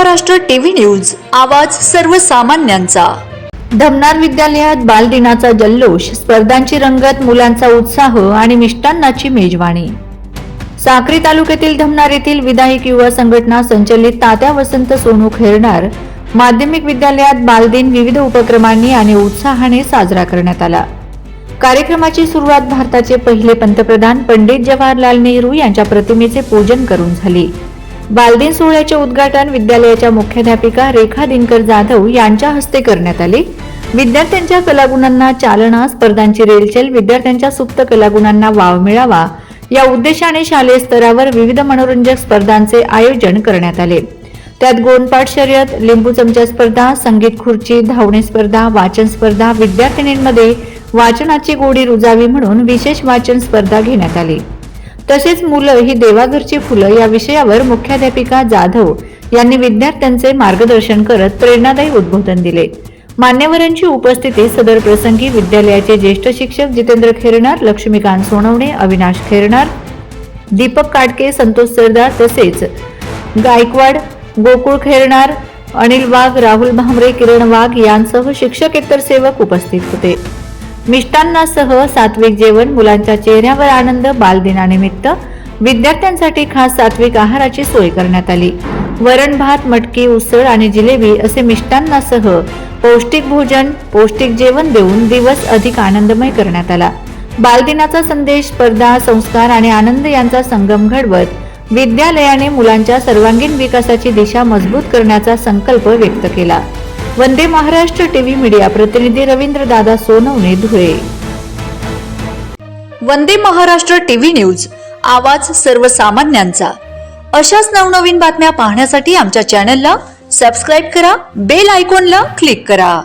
Maharashtra TV news आवाज सर्वसामान्यांचा. धमनार विद्यालयात बालदिनाचा जल्लोष स्पर्धांची रंगत मुलांचा उत्साह आणि मिष्टान्नाची मेजवानी. साक्री तालुक्यातील धमनार येथील विधायक युवा संघटना संचलित तात्या वसंत सोनू खेरणार माध्यमिक विद्यालयात बालदिन विविध उपक्रमांनी आणि उत्साहाने साजरा करण्यात आला. कार्यक्रमाची सुरुवात भारताचे पहिले पंतप्रधान पंडित जवाहरलाल नेहरू यांच्या प्रतिमेचे पूजन करून झाली. बालदिन सोहळ्याचे उद्घाटन विद्यालयाच्या मुख्याध्यापिका रेखा दिनकर जाधव यांच्या हस्ते करण्यात आले. विद्यार्थ्यांच्या कलागुणांना चालना स्पर्धांची रेलचेल विद्यार्थ्यांच्या सुप्त कलागुणांना वाव मिळावा या उद्देशाने शालेय स्तरावर विविध मनोरंजक स्पर्धांचे आयोजन करण्यात आले. त्यात गोंडपाठ शर्यत लिंबू चमचा स्पर्धा संगीत खुर्ची धावणे स्पर्धा वाचन स्पर्धा विद्यार्थिनींमध्ये वाचनाची गोडी रुजावी म्हणून विशेष वाचन स्पर्धा घेण्यात आली. तसेच मुलं ही देवाघरची फुलं या विषयावर मुख्याध्यापिका जाधव यांनी विद्यार्थ्यांचे मार्गदर्शन करत प्रेरणादायी उद्बोधन दिले. मान्यवरांची उपस्थिती सदर प्रसंगी विद्यालयाचे ज्येष्ठ शिक्षक जितेंद्र खेरणार लक्ष्मीकांत सोनवणे अविनाश खेरणार दीपक काटके संतोष सरदार तसेच गायकवाड गोकुळ खेरणार अनिल वाघ राहुल भामरे किरण वाघ यांसह शिक्षकेतर सेवक उपस्थित होते. मिष्टान्नासह सात्विक जेवण मुलांच्या चेहऱ्यावर आनंद बालदिनानिमित्त विद्यार्थ्यांसाठी खास सात्विक आहाराची सोय करण्यात आली. वरण भात मटकी उसळ आणि जिलेबी असे मिष्टान्नासह पौष्टिक भोजन पौष्टिक जेवण देऊन दिवस अधिक आनंदमय करण्यात आला. बालदिनाचा संदेश स्पर्धा संस्कार आणि आनंद यांचा संगम घडवत विद्यालयाने मुलांच्या सर्वांगीण विकासाची दिशा मजबूत करण्याचा संकल्प व्यक्त केला. वंदे महाराष्ट्र टीव्ही मीडिया प्रतिनिधी रवींद्र दादा सोनवणे धुळे. वंदे महाराष्ट्र टीव्ही न्यूज आवाज सर्वसामान्यांचा. अशाच नवनवीन बातम्या पाहण्यासाठी आमच्या चॅनलला सबस्क्राईब करा बेल आयकॉनला क्लिक करा.